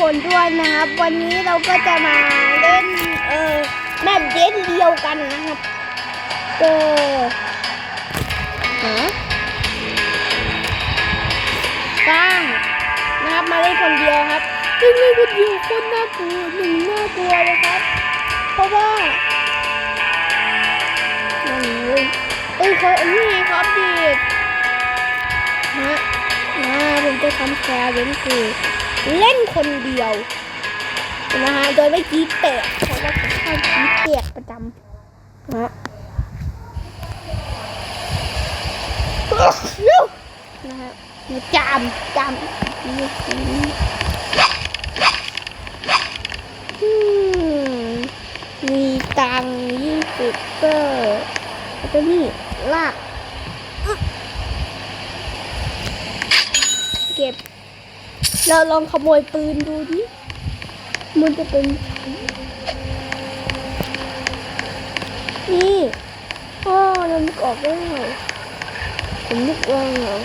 คนด้วยนะครับ วันนี้เราก็จะมาเล่นเออแมปเดนเดียวกันนะครับก็ฮะสร้างนะครับมาเล่นคนเดียวครับซึ่งเล่นคนเดียวคนน่ากลัวหนึ่งน่ากลัวเลยครับ เพราะว่านั่นเลยเอ้ยเขาอันนี้ครับดีดฮะอ่าผมจะทำแชร์เล่นคือ เล่นคนเดียวนะฮะโดยไม่กีดแตกเพราะว่าผมชอบกีดแตกประจำนะฮะนะฮะมาจามจามนี่อืมมีตังยี่สิบเปอร์แล้วก็นี่ลากอึ๊ะเก็บ เราลองขโมยปืนดูดิ มันจะเป็น นี่พ่อเรานึกออกแล้วผมนึกว่าเหรอ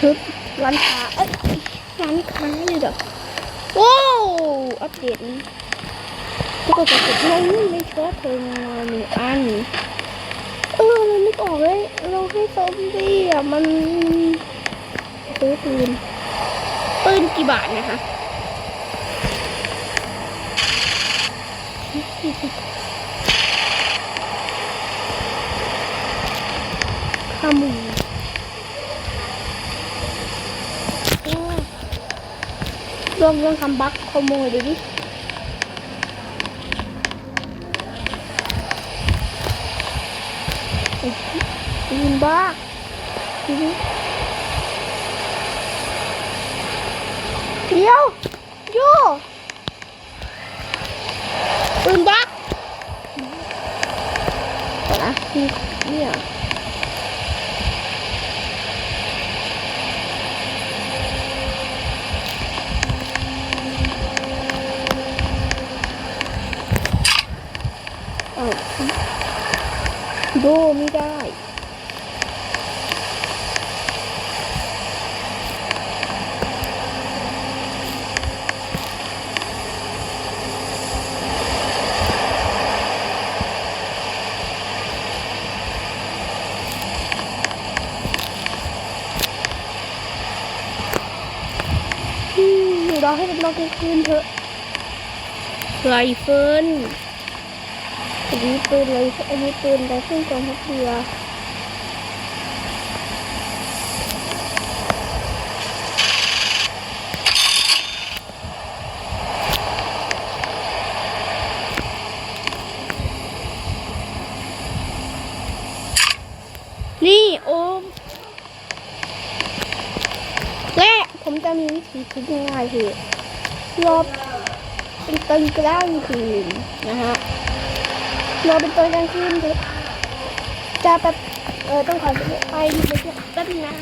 ฮึบร้านค้าเอ้ยร้านค้าเลยเหรอว้าวอัปเดตนี้ ก็กดกดลงไม่ชอบเพลงมาหนึ่งอันเออเรานึกออกเลยเราให้ซอมบี้อะมันซื้อปืนปืนกี่บาทนะคะขามูลองลองทำบัคขโมยดูดิ บ้าเดี๋ยวโยปืนบ้านะนี่เนี่ยเอ้าดูไม่ได้ อืมรอ ให้เป็นรอบกลางคืนเถอะไรเฟิลอันนี้ปืนไรอันนี้ปืนไรเฟิลกองทัพเรือนี่โอม และผม จะมีวิธีคิดง่ายๆคือรอเป็นตอนกลางคืนนะฮะรอเป็นตอนกลางคืนจะแบบเออต้องขอไปดูไปแป๊บนึงนะ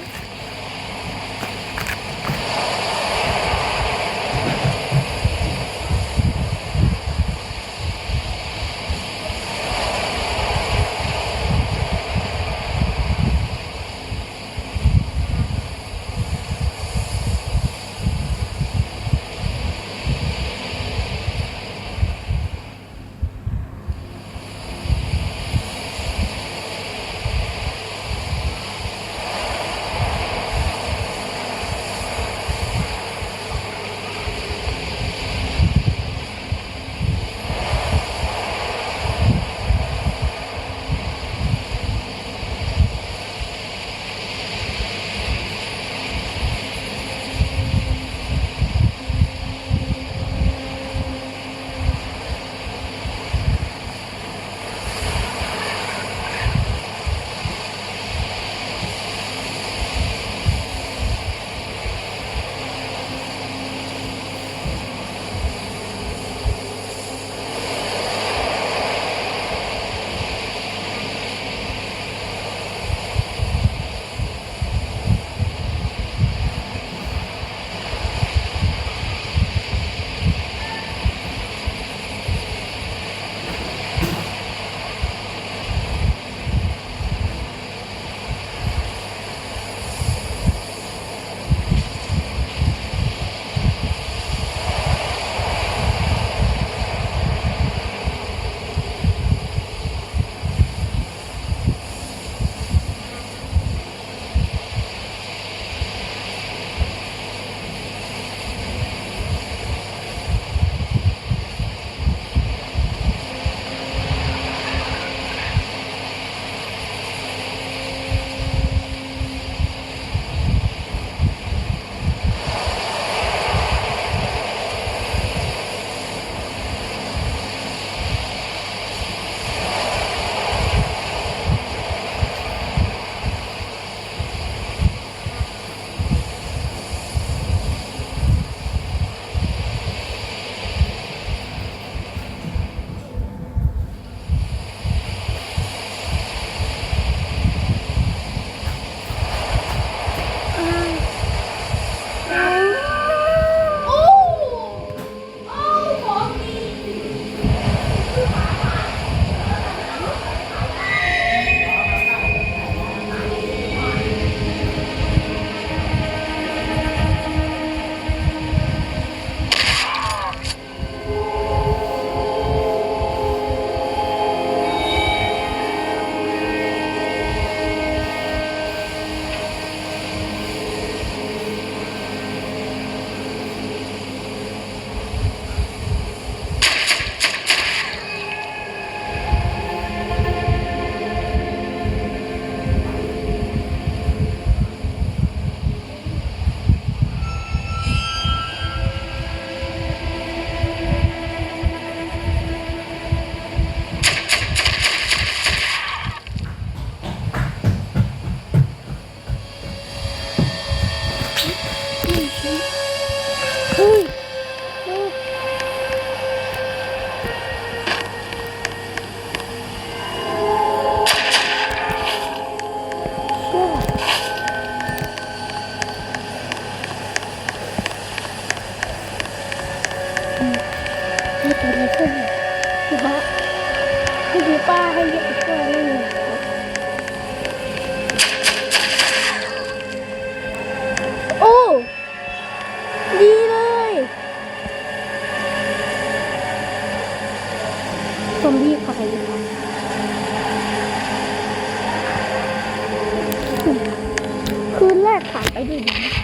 กผ่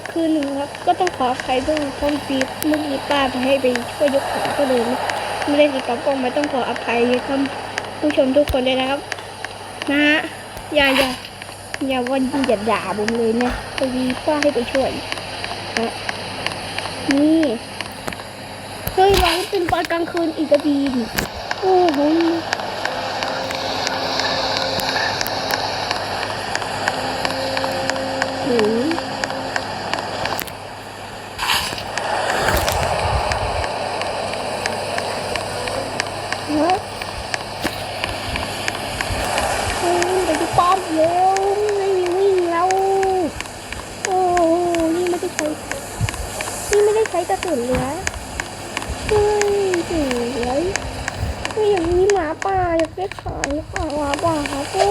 คืนอีกคืนหนึ่งครับ ก็ต้องขออภัยด้วยพราะปีเมื่อกี้ป้าไปให้ไปช่วยยกของก็เลยไม่ได้ติดต่อกล้องมาต้องขออภัยท่านผู้ชมทุกคนเลยนะครับ นะฮะอย่าอย่าอย่าวันอย่าด่าผมเลยนะพอดีป้าให้ไปช่วยนะนี่เฮ้ยเราเป็นตอนกลางคืนอีกก็ดีโอ้โหโอ้ยฮะเฮ้ยไปที่ป้อมเร็วไม่มีวิ่งแล้ว โอ้โหนี่ไม่ได้ใช้ นี่ไม่ได้ใช้กระสุนเหลือเฮ้ยสวยเฮ้ยอย่างนี้หมาป่าอยากได้ขายค่ะหมาป่าครับกู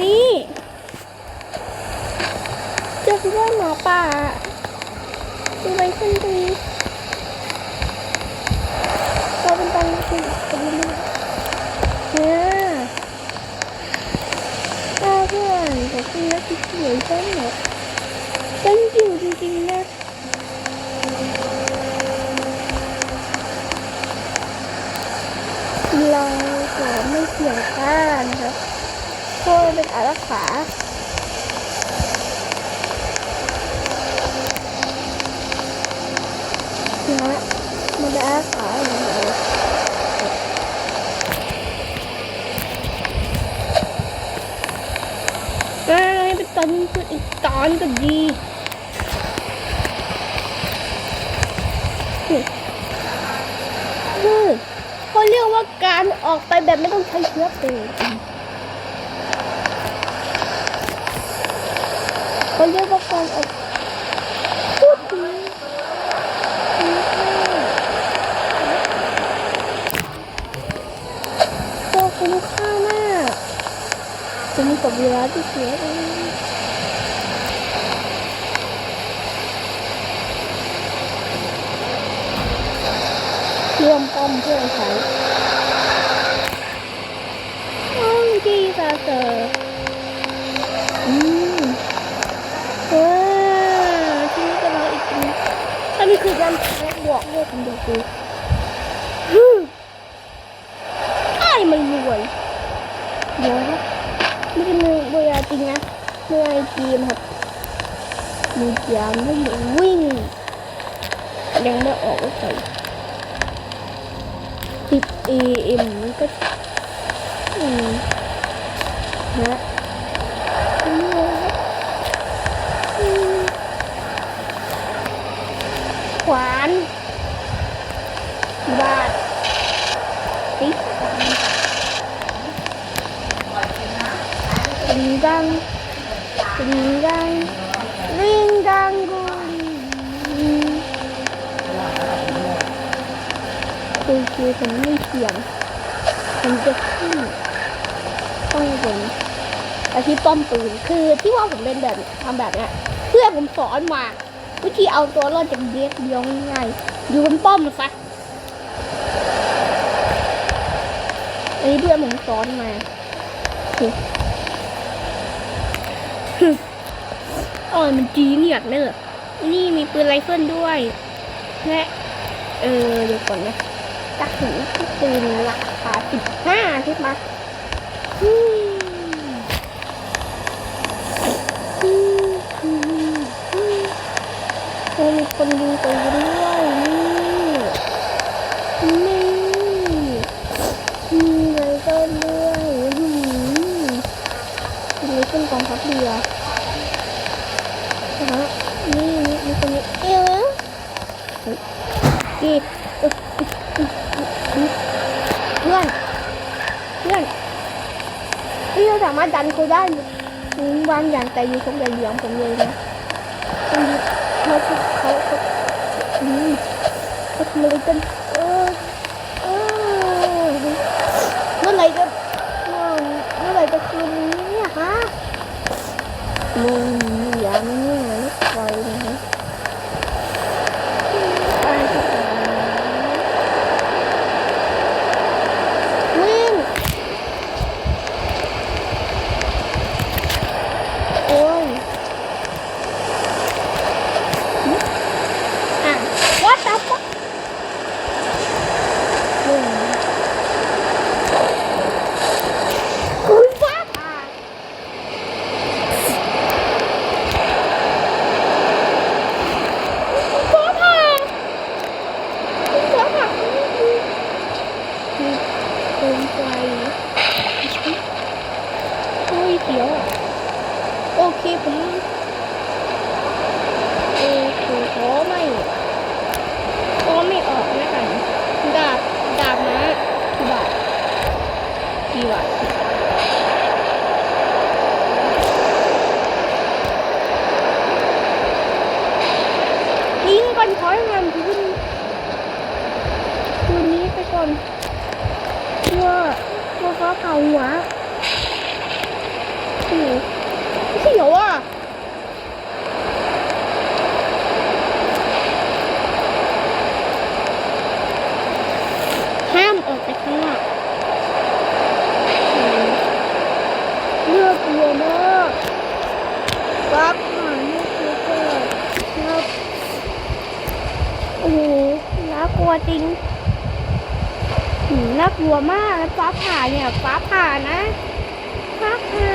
นี่ จะคิดว่าหมาป่าดูไปขึ้นตรงนี้เราเป็นตอนนี้คือตรงนี้เนี่ยถ้าเพื่อนแต่คุณนักที่สวยใช่ไหมฉันอยู่จริงๆนะเราขอไม่เกี่ยวข้างครับเพราะเป็นอารักขานะ มันเอารักขอเอ้ยเป็นตอนคืออีกตอนก็ดีคือเขาเรียกว่าการออกไปแบบไม่ต้องใช้เชื้อเพลิงเขาเรียกว่าการออกพูดถึงก็คุ้มค่ามากคุ้ม กับเวลาที่เสียไปรวมป้อมเพื่อใช้ห้องที่ซาเซอร์อืมเออที่นี่ก็รออีกทีถ้านี่คือการแพ็กบวกด้วยกันดูสิฮึไอ้มันรวยเดี๋ย จริงนะเมื่อไอทีมครับมียามไม่หนูวิ่งยังไม่ออกว่าใส่สิบ AM มันก็อืมนะอืมอืม ดังลิงดังกุลีโอเคผมไม่เถียงผมจะขึ้นต้องเป็นอาชีพป้อมปืนคือที่ว่าผมเป็นแบบทำแบบเนี้ยเพื่อนผมสอนมาวิธีเอาตัวรอดจากเด็กเดียวง่ายอยู่บนป้อมมันซะอันนี้เพื่อนผมสอนมา อ๋อมันจีเนียดเลยเหรอนี่มีปืนไรเฟิลด้วย และเออเดี๋ยวก่อนนะกระสุนปืนราคาสิบห้าใช่ไหมอืมอืมอืมอืมโอ้มีคนยิงปืนด้วยนี่นี่มีไรเฟิลด้วยอืมมีไรเฟิลก องทัพเรือนะนี่นี่มีคนนี้เอวกีเพื่อนเพื่อนนี่เราสามารถดันเขาได้ถึงบางอย่างแต่อยู่ตรงเหลืองผมเลยนะตรงนี้เขาเขาเขาเขาทำอะไรกัน Lord. น่ากลัวมากฟ้าผ่าเนี่ยฟ้าผ่านะฟ้าผ่า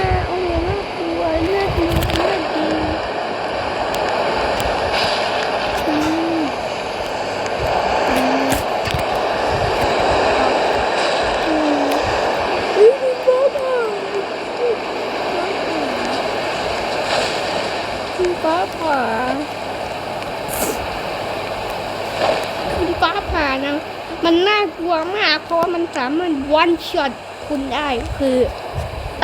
นะ มันน่ากลัวมาก เพราะว่ามันสามารถวันช็อตคุณได้คือ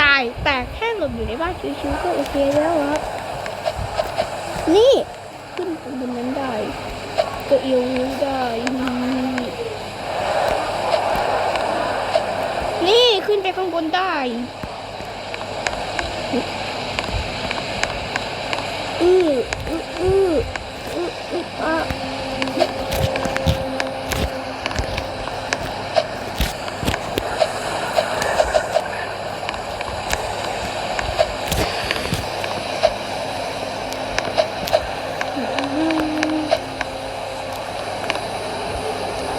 ตายแต่แค่หลบอยู่ในบ้านชิวๆก็โอเคแล้วครับ นี่ขึ้นไปบนนั้นได้ก็เอวนิ้ได้นี่นี่ขึ้นไปข้างบนได้อืออืออืออืออืออะ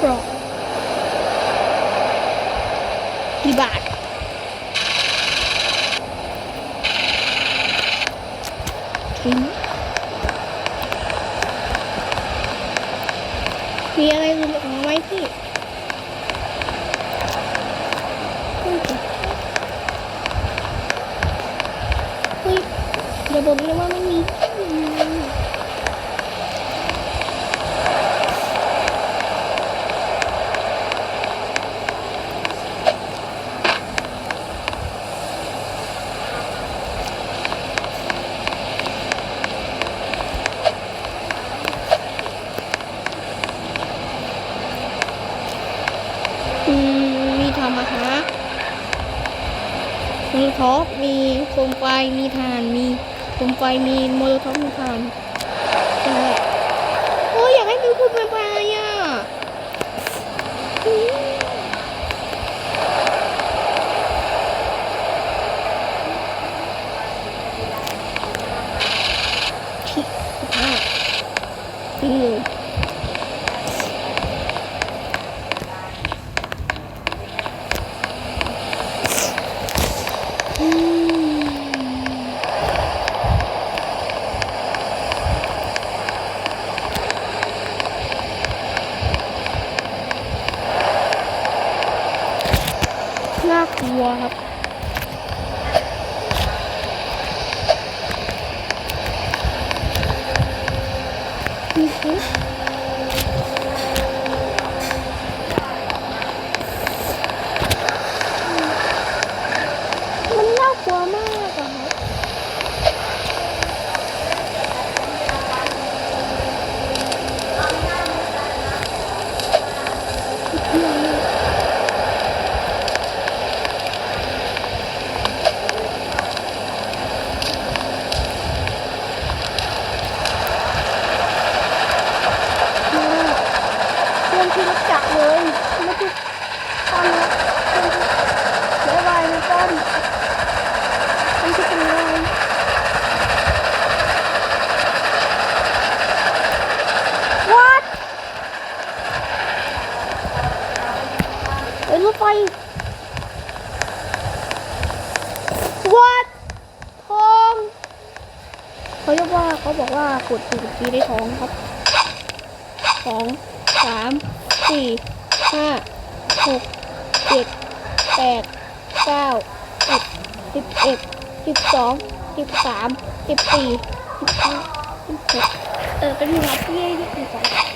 กรอบกี่บาท ทิ้งมีอะไรอื่นของไหมพี่เฮ้ยเฮ้ยอย่าบอกนะว่าไม่มี ท็อปมีโคมไฟมีถ่าน มีโค มไฟมีโมโลท็อปมีถ่านใช่โอ้ยอยากให้มีโคมไฟอะอืมที่สิบห้าอืม อืมน่ากลัวครับ อือฮึมันน่ากลัวมากอะครับเพื่อนที่รู้จักเลยไม่ใช่ตอนนี้เพื่อนที่เสียบายนะต้นมันจะเป็นไง What เอ้ยรถไฟ What ทองเขาเรียกว่าเขาบอกว่ากดสี่ทีได้ทองครับสองสามสี่ห้าหกเจ็ดแปดเก้าสิบสิบเอ็ดสิบสองสิบสามสิบสี่สิบห้าสิบหกเออเป็นหัวพี่ยี่สิบสอง